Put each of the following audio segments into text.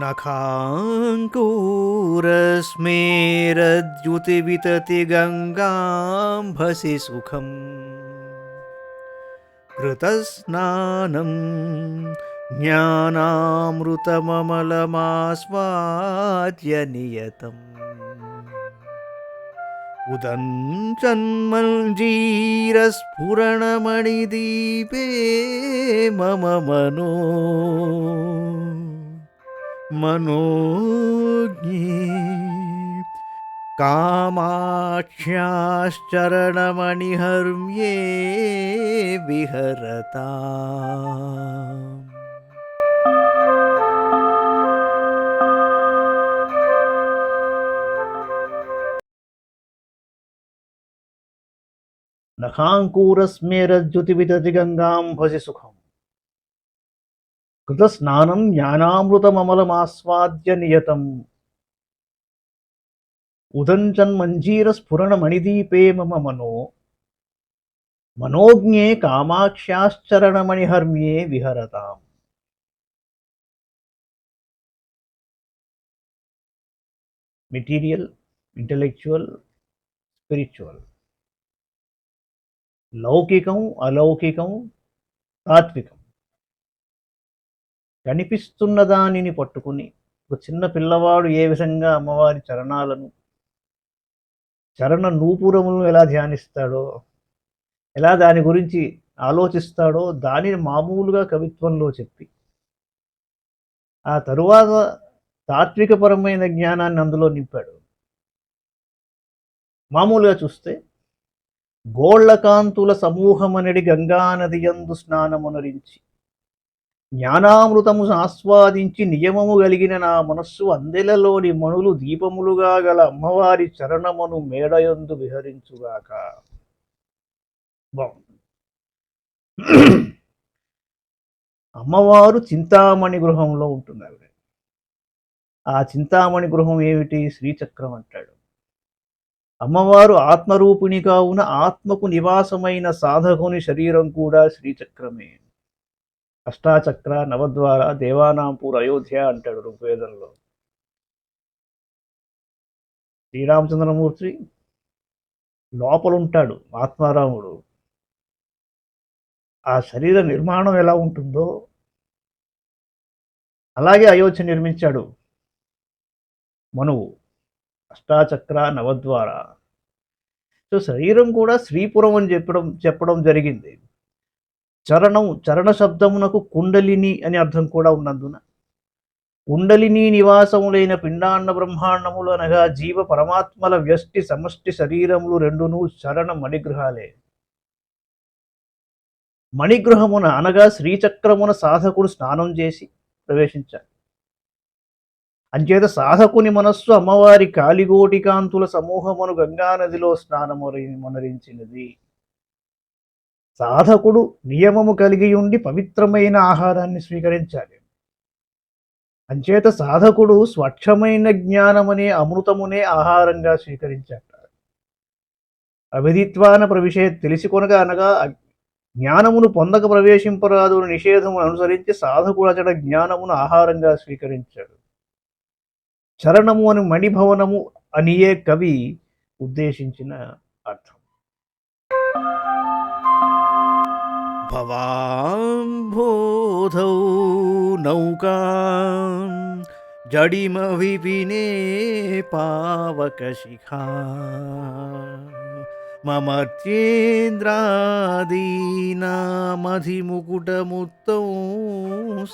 नखाङ्कूरस्मेरद्युतिवितति गङ्गाम्भसि सुखम्। कृतस्नानं ज्ञानामृतममलमास्वाद्य नियतम् उदञ्चन्मञ्जीरस्फुरणमणिदीपे मम मनो मनोज्ञे कामाक्ष्याश्चरणमणिहर्म्ये विहरता नखाङ्कूरस्मेरज्युतिविदतिगङ्गां भजे सुखम्। कृतस्नानं ज्ञानामृतममलमास्वाद्य नियतम्। उदञ्चन्मञ्जीरस्फुरणमणिदीपे मम मनो। मनोज्ञे कामाक्ष्याश्चरणमणिहर्म्ये विहरता मेटीरियल intellectual, spiritual. లౌకికం అలౌకికం తాత్వికం. కనిపిస్తున్న దానిని పట్టుకుని ఒక చిన్న పిల్లవాడు ఏ విధంగా అమ్మవారి చరణాలను చరణ నూపురములను ఎలా ధ్యానిస్తాడో ఎలా దాని గురించి ఆలోచిస్తాడో దానిని మామూలుగా కవిత్వంలో చెప్పి ఆ తరువాత తాత్వికపరమైన జ్ఞానాన్ని అందులో నింపాడు. మామూలుగా చూస్తే గోళ్ళకాంతుల సమూహమనడి గంగానది యందు స్నానమునరించి జ్ఞానామృతము ఆస్వాదించి నియమము కలిగిన నా మనస్సు అందెలలోని మణులు దీపములుగా గల అమ్మవారి చరణమును మేడయందు విహరించుగాక. అమ్మవారు చింతామణి గృహంలో ఉంటుంది ఆవిడ ఆ చింతామణి గృహం ఏమిటి? శ్రీచక్రం అంటాడు. అమ్మవారు ఆత్మరూపిణి కావున ఆత్మకు నివాసమైన సాధకుని శరీరం కూడా శ్రీచక్రమే. అష్టాచక్ర నవద్వార దేవానాంపూర్ అయోధ్య అంటాడు ఋగ్వేదంలో. శ్రీరామచంద్రమూర్తి లోపలుంటాడు ఆత్మారాముడు. ఆ శరీర నిర్మాణం ఎలా ఉంటుందో అలాగే అయోధ్య నిర్మించాడు మనువు. అష్టాచక్ర నవద్వార. సో శరీరం కూడా శ్రీపురం అని చెప్పడం చెప్పడం జరిగింది. చరణం చరణ శబ్దమునకు కుండలిని అని అర్థం కూడా ఉన్నందున. కుండలిని నివాసములైన పిండాన్న బ్రహ్మాండములు అనగా జీవ పరమాత్మల వ్యష్టి సమష్టి శరీరములు రెండును చరణ మణిగృహాలే. మణిగృహమున అనగా శ్రీచక్రమున సాధకుడు స్నానం చేసి ప్రవేశించాలి అంచేత సాధకుని మనస్సు అమ్మవారి కాలిగోటి కాంతుల సమూహమును గంగానదిలో స్నానము మొనరించినది సాధకుడు నియమము కలిగి ఉండి పవిత్రమైన ఆహారాన్ని స్వీకరించాలి. అంచేత సాధకుడు స్వచ్ఛమైన జ్ఞానమనే అమృతమునే ఆహారంగా స్వీకరించాట అవిదిత్వాన ప్రవిషయ తెలిసికొనక అనగా జ్ఞానమును పొందక ప్రవేశింపరాదు నిషేధమును అనుసరించి సాధకుడు అతడ జ్ఞానమును ఆహారంగా స్వీకరించాడు. చరణము అని మణిభవనము అనియే కవి ఉద్దేశించిన అర్థం. భవాంబోధౌ నౌకా జడిమ విపినే పావకశిఖా మమర్చేంద్రాదీనామధిముకుటముత్తౌ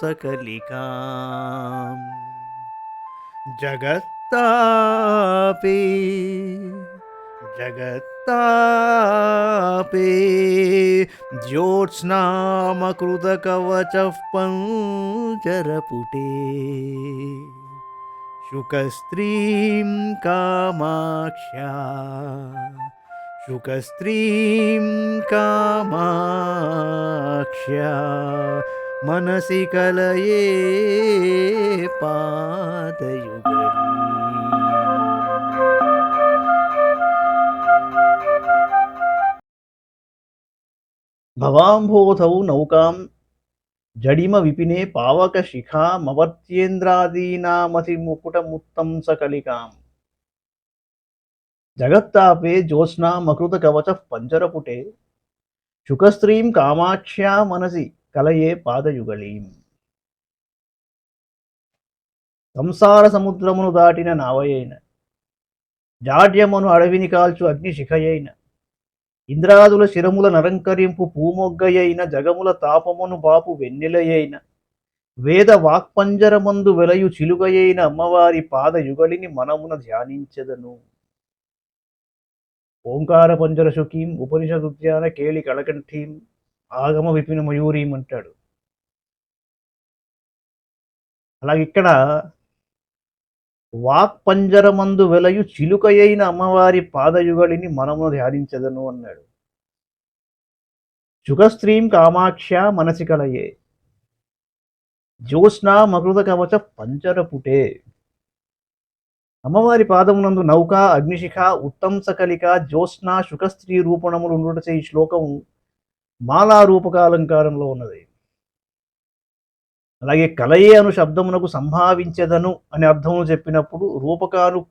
సకలికా जगत्तापे। जगत्तापे। ज्योत्स्नामकृतकवचः पञ्चरपुटे शुकस्त्रीं कामाक्ष्या शुकस्त्रीं कामाक्ष्या ಮನಸಿ ಕಲಯೇ ಪಾದಯುಗಲಿ భవాంభోధౌ నౌకాం జడిమ విపినే పావక శిఖా మవర్త్యేంద్రాదీనామతి ముకుటముత్తం సకలికాం. జగత్తాపే జ్యోత్స్నా మకృత కవచ పంజరపుటే శుకస్త్రీం కామాక్ష్యా మనసి కలయే పాదయుగళీం. సంసార సముద్రమును దాటిన నావయైన జాడ్యమును అడవిని కాల్చు అగ్నిశిఖయైన ఇంద్రాదుల శిరముల నరంకరింపు పూమొగ్గయైన జగముల తాపమును బాపు వెన్నెలయైన వేద వాక్పంజరమందు వెలయు చిలుకయైన అమ్మవారి పాదయుగళిని మనమున ధ్యానించెదను. ఓంకార పంజర శుకీం ఉపనిషదుద్యాన కేళి కళకంఠీం ఆగమ విపిన మయూరీం అంటాడు. అలాగే ఇక్కడ వాక్పంజరమందు వెలయు చిలుకయైన అమ్మవారి పాదయుగళిని మనమును ధ్యానించదను అన్నాడు. శుగస్త్రీం కామాక్ష మనసి కలయే. జ్యోత్స్నా మకృత కవచ పంచరపుటే అమ్మవారి పాదమునందు నౌక అగ్నిశిఖ ఉత్తంసకలిక జ్యోత్స్నా శుకస్త్రీ రూపణములు ఉండటచే ఈ శ్లోకం మాలా రూపకాలంకారంలో ఉన్నది. అలాగే కలయే అను శబ్దమునకు సంభావించదను అనే అర్థము చెప్పినప్పుడు రూపకాను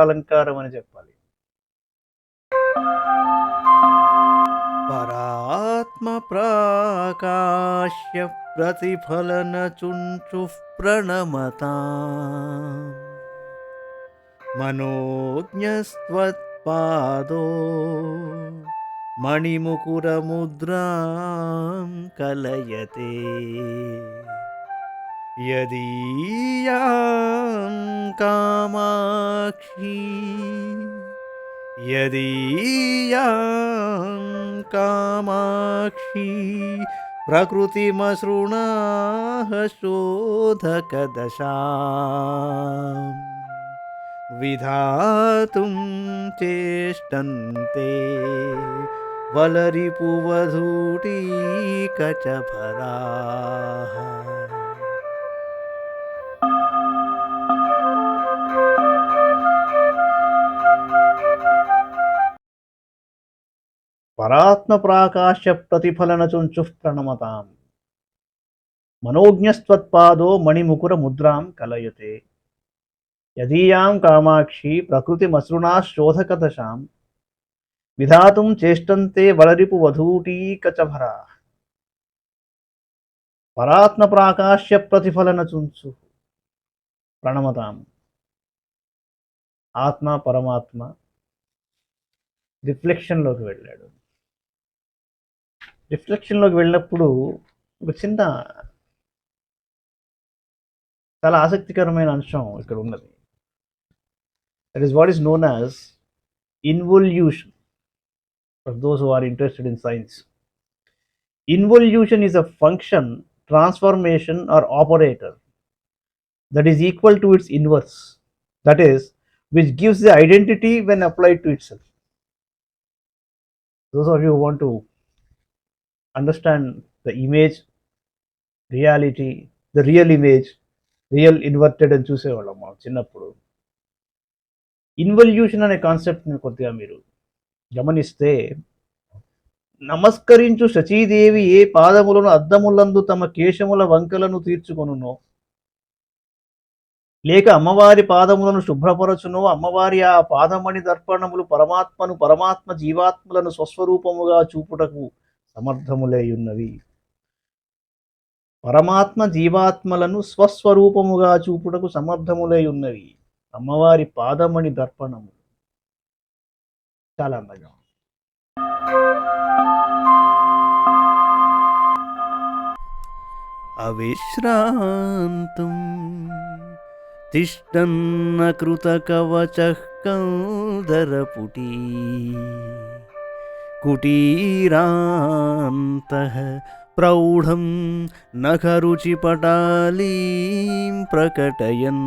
అలంకారం అని చెప్పాలి. పరాత్మ ప్రాకాశ్య ప్రతిఫలన చుంచు ప్రణమత. మనోజ్ఞస్త్వత్పాదో మణిముకురముద్రాం కలయతే యదీయాం కామాక్షి యదీయాం కామాక్షి ప్రకృతిమసృణాः శోధకదశా విధాతుం చేష్టంతే వలరిపువధూటీకచభరాः. పరాత్మ ప్రాకాశ్య ప్రతిఫలన చుంచు ప్రణమతాం మనోజ్ఞస్త్వత్పాదో మణిముకుర ముద్రాం కలయతే. యదీయాం కామాక్షి ప్రకృతి మసృణా శోధక విధాతుం చేష్టంతే వలరిపు వధూటీకచభరా పరాత్మ ప్రాకాశ్య ప్రతిఫలన చుంచు ప్రణమతాం. ఆత్మ పరమాత్మ రిఫ్లెక్షన్లోకి వెళ్ళాడు. రిఫ్లెక్షన్లోకి వెళ్ళినప్పుడు ఒక చిన్న చాలా ఆసక్తికరమైన అంశం ఇక్కడ ఉన్నది. That is what is known as involution for those who are interested in science involution is a function transformation or operator that is equal to its inverse that is which gives the identity when applied to itself those of you who want to understand the image reality the real image real inverted అని చూసేవాళ్ళం మనం చిన్నప్పుడు involution అనే కాన్సెప్ట్ని కొద్దిగా మీరు గమనిస్తే నమస్కరించు శచీదేవి ఏ పాదములను అద్దములందు తమ కేశముల వంకలను తీర్చుకొనునో? లేక అమ్మవారి పాదములను శుభ్రపరచునో? అమ్మవారి ఆ పాదమణి దర్పణములు పరమాత్మను పరమాత్మ జీవాత్మలను స్వస్వరూపముగా చూపుటకు సమర్థములై ఉన్నవి పరమాత్మ జీవాత్మలను స్వస్వరూపముగా చూపుటకు సమర్థములై ఉన్నవి అమ్మవారి పాదమణి దర్పణములు చాలా అందంగా ఉంది. అవిశ్రాంతం తిష్టన్న కృతకవచః కందరపుటీ కుటీరాन्तः ప్రౌఢం నఖరుచిపటాలీం ప్రకటయన్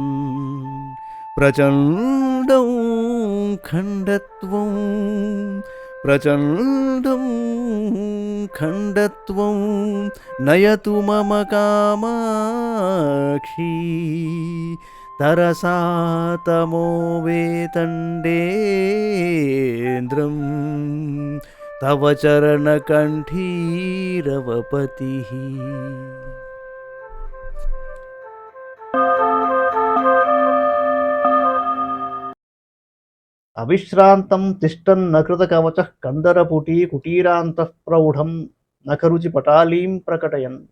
प्रचण्डं खण्डत्वं प्रचण्डं खण्डत्वं नयतु मम कामाक्षी। तरसा तमो वेतण्डेन्द्रं तव चरणकण्ठीरवपतिः। అవిశ్రాంతం తిష్టం నకృత కవచ కందరపుటీ కుటీరాంతః ప్రౌఢం నకరుచి పటాలీం ప్రకటయన్.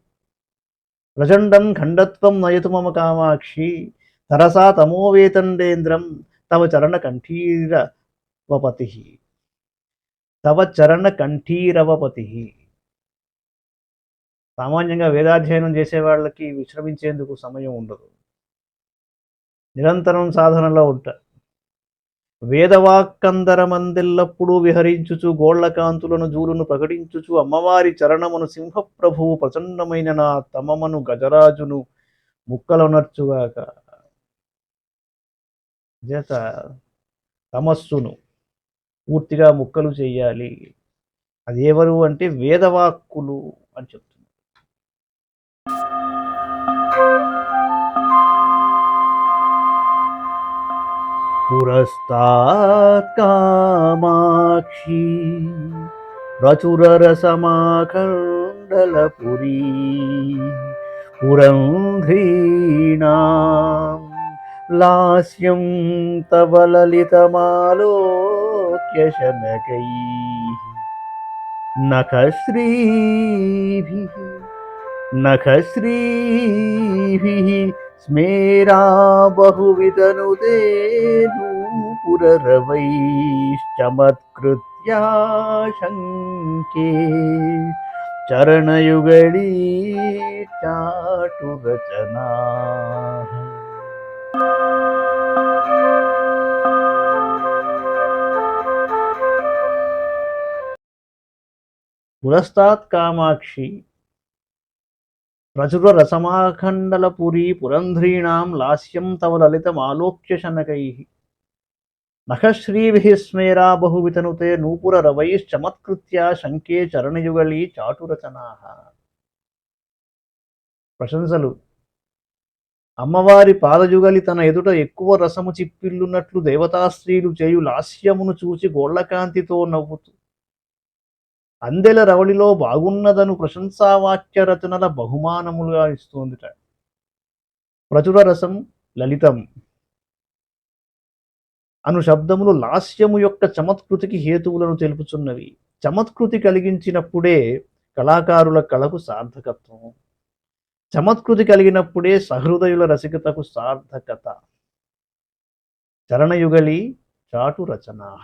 ప్రచండం ఖండత్వం నయతు మమ కామాక్షి తరసా తమోవేతండేంద్రం తవ చరణ కంఠీరవపతి. తవ చరణ కంఠీరవపతి. సామాన్యంగా వేదాధ్యయనం చేసే వాళ్ళకి విశ్రమించేందుకు సమయం ఉండదు. నిరంతరం సాధనలో ఉంటారు వేదవాక్కందరమందెల్లప్పుడూ విహరించుచు గోళ్ళకాంతులను జూలును ప్రకటించుచు అమ్మవారి చరణమును సింహప్రభువు ప్రచండమైన నా తమమను గజరాజును ముక్కలొనర్చుగాక. చేత తమస్సును పూర్తిగా ముక్కలు చేయాలి. అది ఎవరు అంటే వేదవాక్కులు అని చెప్తున్నారు. पुरस्तात् कामाक्षी। प्रचुररसमाकण्डलपुरी पुरन्ध्रीणां लास्यं तव ललितमालोक्यशनकैः। नखश्रीभिः नखश्रीभिः स्मेरा बहुविदनुधेनूपुरवैश्चमत्कृत्या शङ्के चरणयुगली चाटुरचना। पुरस्तात् कामाक्षी ప్రచుర రసమాఖండలపురీ పురంధ్రీణాం లాస్యం తవ లలితమాలోక్య శనకై. నఖశ్రీభిः స్మేరా బహువితనుతే నూపుర రవైశ్చమత్కృత్య శంకే చరణయుగళీ చాటురచనా. ప్రశంసలు. అమ్మవారి పాదయుగలి తన ఎదుట ఎక్కువ రసము చిప్పిల్లున్నట్లు దేవతాస్త్రీలు చేయు లాస్యమును చూచి గోళ్ళకాంతితో నవ్వుతూ అందెల రవళిలో బాగున్నదను ప్రశంసావాక్య రచనల బహుమానములుగా ఇస్తోందిట. ప్రచుర రసం లలితం. అను శబ్దములు లాస్యము యొక్క చమత్కృతికి హేతువులను తెలుపుచున్నవి. చమత్కృతి కలిగించినప్పుడే కళాకారుల కళకు సార్థకత్వం. చమత్కృతి కలిగినప్పుడే సహృదయుల రసికతకు సార్థకత. చరణయుగలి చాటు రచనా.